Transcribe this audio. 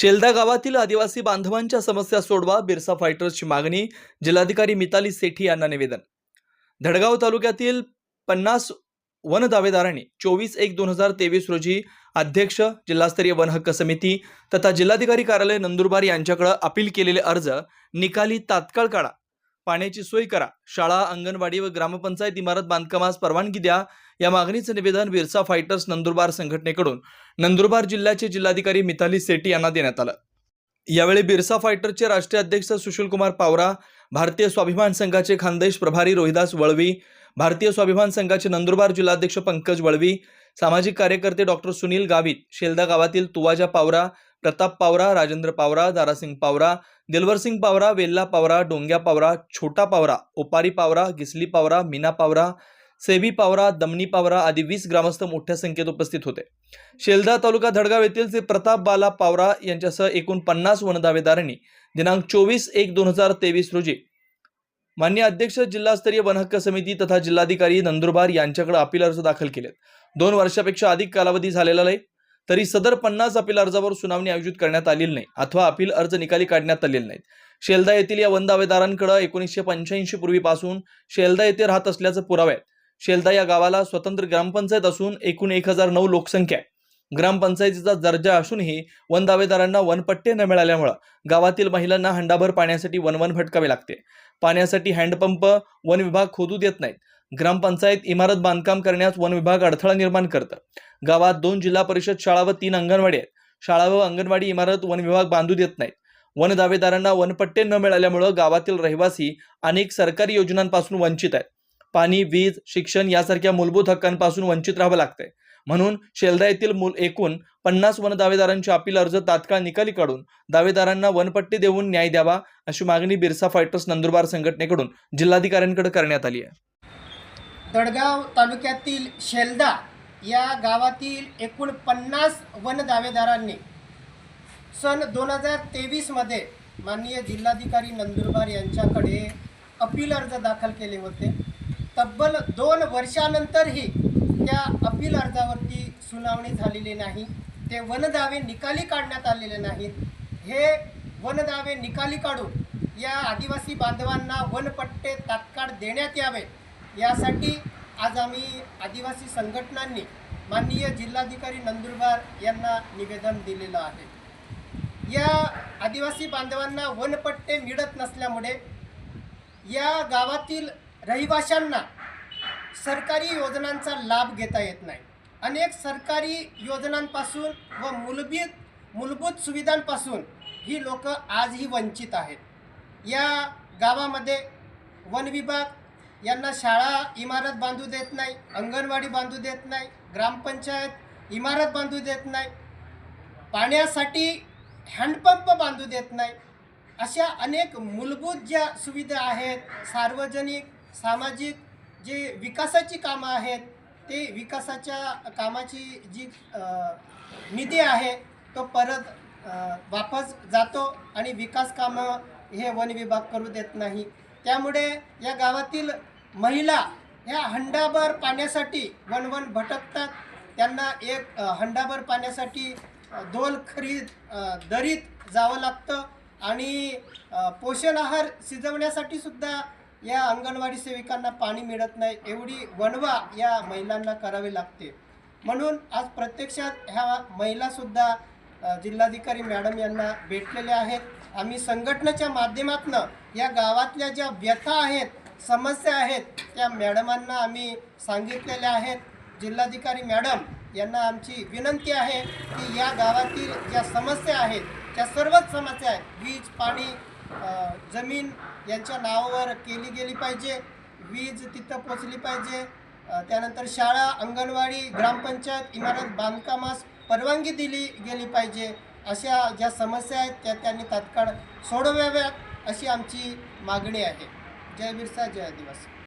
शेलदा गावातील आदिवासी बांधवांच्या समस्या सोडवा बिरसा फायटर्सची मागणी जिल्हाधिकारी मिताली सेठी यांना निवेदन. धडगाव तालुक्यातील पन्नास वन दावेदारांनी चोवीस एक दोन हजार तेवीस रोजी अध्यक्ष जिल्हास्तरीय वन हक्क समिती तथा जिल्हाधिकारी कार्यालय नंदुरबार यांच्याकडे अपील केलेले अर्ज निकाली तात्काळ काढा. पाण्याची सोय करा. शाळा अंगणवाडी व ग्रामपंचायत इमारत बांधकामास परवानगी द्या. या मागणीचं निवेदन बिरसा फायटर्स नंदुरबार संघटनेकडून. नंदुरबार जिल्ह्याचे जिल्हाधिकारी मिताली सेटी यांना देण्यात आलं. यावेळी बिरसा फायटरचे राष्ट्रीय अध्यक्ष सुशीलकुमार पावरा भारतीय स्वाभिमान संघाचे खानदेश प्रभारी रोहिदास वळवी भारतीय स्वाभिमान संघाचे नंदुरबार जिल्हाध्यक्ष पंकज वळवी सामाजिक कार्यकर्ते डॉक्टर सुनील गावित शेलदा गावातील तुवाजा पावरा प्रताप पावरा राजेंद्र पावरा दारासिंग पावरा दिलवरसिंग पावरा वेल्ला पावरा डोंग्या पावरा छोटा पावरा ओपारी पावरा गिसली पावरा मीना पावरा सेबी पावरा दमनी पावरा आदी वीस ग्रामस्थ मोठ्या संख्येत उपस्थित होते. शेलदा तालुका धडगाव येथील ते प्रताप बाला पावरा यांच्यासह एकूण पन्नास वनदावेदारांनी दिनांक चोवीस एक दोन हजार तेवीस रोजी मान्य अध्यक्ष जिल्हास्तरीय वनहक्क समिती तथा जिल्हाधिकारी नंदुरबार यांच्याकडे अपील अर्ज दाखल केलेत. दोन वर्षापेक्षा अधिक कालावधी झालेला आहे तरी सदर पन्नास अपील अर्जावर सुनावणी आयोजित करण्यात आलेली नाही अथवा अपील अर्ज निकाली काढण्यात आलेले नाहीत. शेलदा येथील या वन दावेदारांकडे एकोणीसशे पंच्याऐंशी पूर्वीपासून शेलदा येथे राहत असल्याचं पुरावा आहे. शेलदा या गावाला स्वतंत्र ग्रामपंचायत असून एकूण एक हजार नऊ लोकसंख्या आहे. ग्रामपंचायतीचा दर्जा असूनही वन दावेदारांना वनपट्टे न मिळाल्यामुळं गावातील महिलांना हंडाभर पाण्यासाठी वनवन भटकावे लागते. पाण्यासाठी हँडपंप वन विभाग खोदू देत नाहीत. ग्रामपंचायत इमारत बांधकाम करण्यास वन विभाग अडथळा निर्माण करतं. गावात दोन जिल्हा परिषद शाळा व तीन अंगणवाडी आहेत. शाळा व अंगणवाडी इमारत वन विभाग बांधू देत नाहीत. वन दावेदारांना वनपट्टे न मिळाल्यामुळं गावातील रहिवासी अनेक सरकारी योजनांपासून वंचित आहेत. पाणी वीज शिक्षण यासारख्या मूलभूत हक्कांपासून वंचित राहावं लागतंय. म्हणून शेलदा येथील मूल एकूण पन्नास वन दावेदारांचे अपील अर्ज तात्काळ निकाली काढून दावेदारांना वनपट्टी देऊन न्याय द्यावा अशी मागणी बिरसा फायटर्स नंदुरबार संघटनेकडून जिल्हाधिकाऱ्यांकडे करण्यात आली आहे. दडगाव तालुक्यातील शेलदा या गावातील एकूण पन्नास वन दावेदारांनी सन दोन हजार तेवीसमध्ये माननीय जिल्हाधिकारी नंदुरबार यांच्याकडे अपील अर्ज दाखल केले होते. तब्बल दोन वर्षानंतरही त्या अपील अर्जावरती सुनावणी झालेली नाही. ते वनदावे निकाली काढण्यात आलेले नाहीत. हे वनदावे निकाली काढून या आदिवासी बांधवांना वनपट्टे तात्काळ देण्यात यावे यासाठी आज आम्ही आदिवासी संघटनांनी माननीय जिल्हाधिकारी नंदुरबार यांना निवेदन दिलेलं आहे. या आदिवासी बांधवांना वनपट्टे मिळत नसल्यामुळे या गावातील रहिवाशांना सरकारी योजनांचा लाभ घेता येत नाही. अनेक सरकारी योजनांपासून व मूलभूत मूलभूत सुविधांपासून ही लोक आजही वंचित आहेत. या गावामध्ये वन विभाग यांना शाळा इमारत बांधू देत नाही अंगणवाडी बांधू देत नाही ग्रामपंचायत इमारत बांधू देत नाही पाण्यासाठी हँडपंप बांधू देत नाही अशा अनेक मूलभूत ज्या सुविधा आहेत सार्वजनिक सामाजिक जे विकासाची कामं आहेत ते विकासाच्या कामाची जी निधी आहे तो परत वापस जातो आणि विकास कामं हे वन विभाग करू देत नाही. त्यामुळे या गावातील महिला ह्या हंडाभर पाण्यासाठी वणवण भटकतात. त्यांना एक हंडाभर पाण्यासाठी दोल खरीद दरीत जावं लागतं. आणि पोषण आहार शिजवण्यासाठी सुद्धा या अंगणवाडी सेविकांना पाणी मिळत नाही. एवढी वणवा या महिलांना करावी लागते. म्हणून आज प्रत्यक्षात ह्या महिलासुद्धा जिल्हाधिकारी मॅडम यांना भेटलेल्या आहेत. आम्ही संघटनेच्या माध्यमातून या गावातल्या ज्या व्यथा आहेत समस्या आहेत त्या मॅडमांना आम्ही सांगितलेल्या आहेत. जिल्हाधिकारी मॅडम यांना आमची विनंती आहे की या गावातील ज्या समस्या आहेत त्या सर्वच समस्या आहेत वीज पाणी जमीन यांच्या नावावर केली गेली पाहिजे. वीज तिथं पोचली पाहिजे. त्यानंतर शाळा अंगणवाडी ग्रामपंचायत इमारत बांधकामास परवानगी दिली गेली पाहिजे. अशा ज्या समस्या आहेत त्या त्यांनी तात्काळ सोडवाव्यात अशी आमची मागणी आहे. जय बिरसा जय आदिवासी.